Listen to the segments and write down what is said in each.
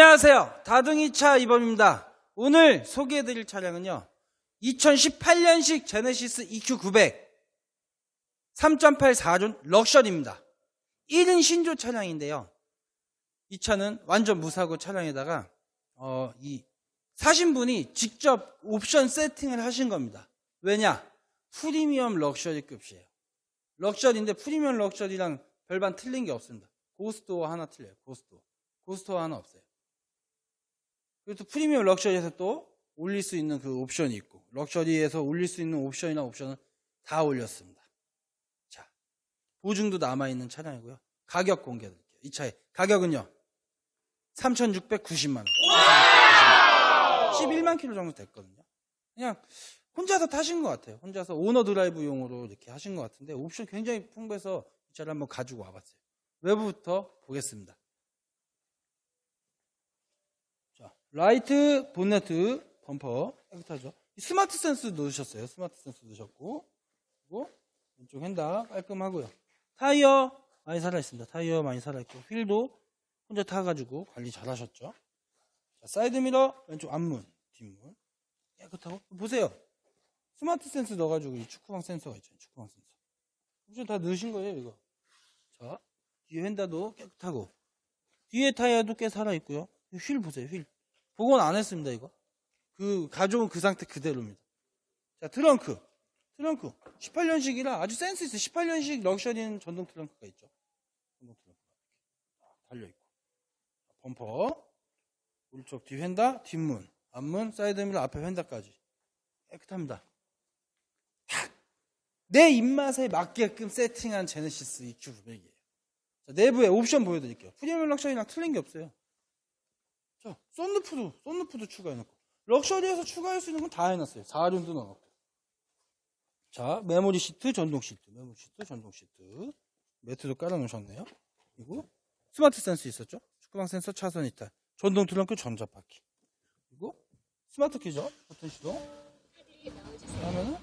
안녕하세요. 다둥이차 이범입니다. 오늘 소개해드릴 차량은요. 2018년식 제네시스 EQ900 3.8 4륜 럭셔리입니다. 1인 신조 차량인데요. 이 차는 완전 무사고 차량에다가 어, 이 사신 분이 직접 옵션 세팅을 하신 겁니다. 왜냐? 프리미엄 럭셔리급이에요. 럭셔리인데 프리미엄 럭셔리랑 별반 틀린 게 없습니다. 고스트도어 하나 틀려요. 고스트도어. 고스트도어 하나 없어요. 또 프리미엄 럭셔리에서 또 올릴 수 있는 그 옵션이 있고 럭셔리에서 올릴 수 있는 옵션이나 옵션은 다 올렸습니다. 자, 보증도 남아있는 차량이고요. 가격 공개해드릴게요. 이 차의 가격은요. 3,690만 원. 11만 킬로 정도 됐거든요. 그냥 혼자서 타신 것 같아요. 혼자서 오너 드라이브용으로 이렇게 하신 것 같은데 옵션 굉장히 풍부해서 이 차를 한번 가지고 와봤어요. 외부부터 보겠습니다. 자, 라이트 본네트 범퍼 깨끗하죠. 이 스마트 센스 넣으셨어요. 스마트 센스 넣으셨고 그리고 왼쪽 핸다 깔끔하고요. 타이어 많이 살아있습니다. 타이어 많이 살아있고 휠도 혼자 타가지고 관리 잘하셨죠. 자, 사이드 미러 왼쪽 앞문 뒷문 깨끗하고 보세요. 스마트 센스 넣어가지고 이 축구방 센서가 있잖아요. 축구방 센서. 옵션 다 넣으신 거예요, 이거. 자, 뒤에 휀다도 깨끗하고 뒤에 타이어도 꽤 살아있고요. 휠 보세요, 휠. 복원 안 했습니다, 이거. 그, 가져온 그 상태 그대로입니다. 자, 트렁크. 트렁크. 18년식이라 아주 센스 있어요. 18년식 럭셔리는 전동 트렁크가 있죠. 전동 트렁크가 달려있고. 범퍼. 오른쪽 뒤 휀다, 뒷문. 앞문, 사이드미러, 앞에 휀다까지. 깨끗합니다. 딱! 내 입맛에 맞게끔 세팅한 제네시스 EQ900이에요. 자, 내부에 옵션 보여드릴게요. 프리미엄 럭셔리랑 틀린 게 없어요. 자, 썬루프도, 썬루프도 추가해놓고. 럭셔리에서 추가할 수 있는 건 다 해놨어요. 4륜도 넣어놓고. 자, 메모리 시트, 전동 시트. 메모리 시트, 전동 시트. 매트도 깔아놓으셨네요. 그리고 스마트 센스 있었죠? 축구방 센서, 차선 이탈. 전동 트렁크, 전자 바퀴. 그리고 스마트 키죠? 버튼 시동. 그다음에는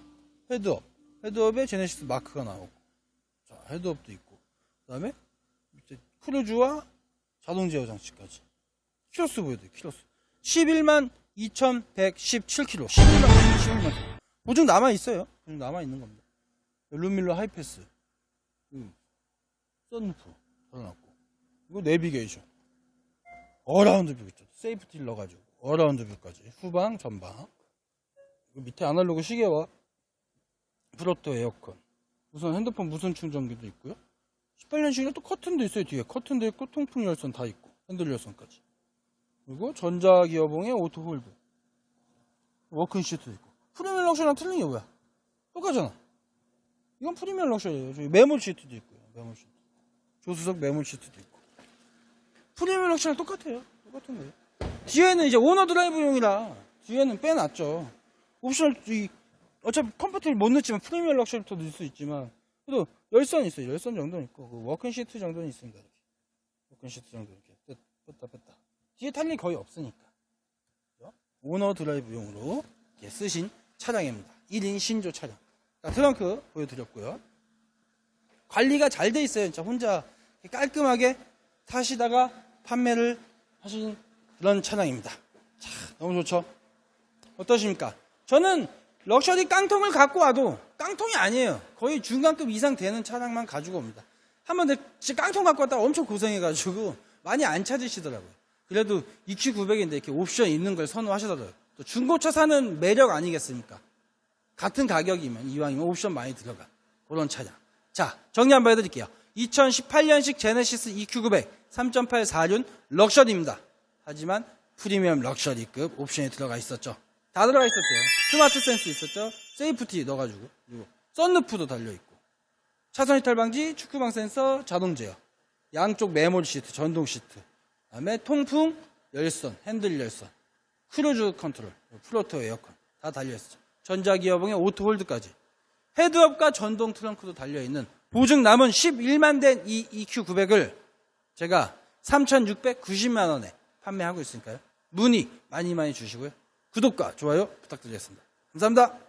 헤드업. 헤드업에 제네시스 마크가 나오고. 자, 헤드업도 있고. 그 다음에 크루즈와 자동 제어 장치까지. 키로수 보여드릴게요, 키로수. 11만 2117km. 11만 2117km. 보증 남아 있어요. 보증 남아 있는 겁니다. 룸밀러 하이패스. 음. 썬루프. 달아놨고. 이거 내비게이션. 어라운드 뷰 있죠. 세이프티를 넣어가지고. 어라운드 뷰까지. 후방, 전방. 그 밑에 아날로그 시계와 프로토 에어컨. 우선 핸드폰 무선 충전기도 있고요. 18년식이라 또 커튼도 있어요. 뒤에 커튼도 있고 통풍 열선 다 있고 핸들 열선까지. 그리고 전자기어봉에 오토 홀드. 워킹 시트도 있고. 프리미엄 럭셔리랑 틀린 게 뭐야? 똑같잖아. 이건 프리미엄 럭셔리예요. 저기 메모 시트도 있고요. 메모 시트. 조수석 메모 시트도 있고. 프리미엄 럭셔리랑 똑같아요. 똑같은 거예요. 뒤에는 이제 오너 드라이브용이라 뒤에는 빼놨죠. 이 어차피 컴포트를 못 넣지만 프리미엄 럭셔리부터 넣을 수 있지만 그래도 열선 있어요. 열선 정도는 있고 그 워킹 시트 정도는 있습니다. 이렇게. 워킹 시트 정도 이렇게 뺐- 뺐다 뺐다. 뒤에 탈 일이 거의 없으니까. 오너 드라이브용으로 쓰신 차량입니다. 1인 신조 차량. 자, 트렁크 보여드렸고요. 관리가 잘 돼 있어요. 진짜 혼자 깔끔하게 타시다가 판매를 하신 그런 차량입니다. 자, 너무 좋죠? 어떠십니까? 저는 럭셔리 깡통을 갖고 와도 깡통이 아니에요. 거의 중간급 이상 되는 차량만 가지고 옵니다. 한번 깡통 갖고 왔다가 엄청 고생해가지고 많이 안 찾으시더라고요. 그래도 EQ900인데 이렇게 옵션 있는 걸 선호하시더라고요. 또 중고차 사는 매력 아니겠습니까? 같은 가격이면 이왕이면 옵션 많이 들어가. 그런 차량. 자, 정리 한번 해드릴게요. 2018년식 제네시스 EQ900 3.8 4륜 럭셔리입니다. 하지만 프리미엄 럭셔리급 옵션이 들어가 있었죠. 다 들어가 있었어요. 스마트 센스 있었죠. 세이프티 넣어가지고. 그리고 썬루프도 달려있고. 차선 이탈 방지, 축구방 센서, 자동 제어. 양쪽 메모리 시트, 전동 시트. 그다음에 통풍, 열선, 핸들 열선. 크루즈 컨트롤, 플로터 에어컨 다 달려있었죠. 전자기어봉에 오토 홀드까지. 헤드업과 전동 트렁크도 달려있는 보증 남은 11만 된 이 EQ900을 제가 3,690만 원에 판매하고 있으니까요. 문의 많이 많이 주시고요. 구독과 좋아요 부탁드리겠습니다. 감사합니다.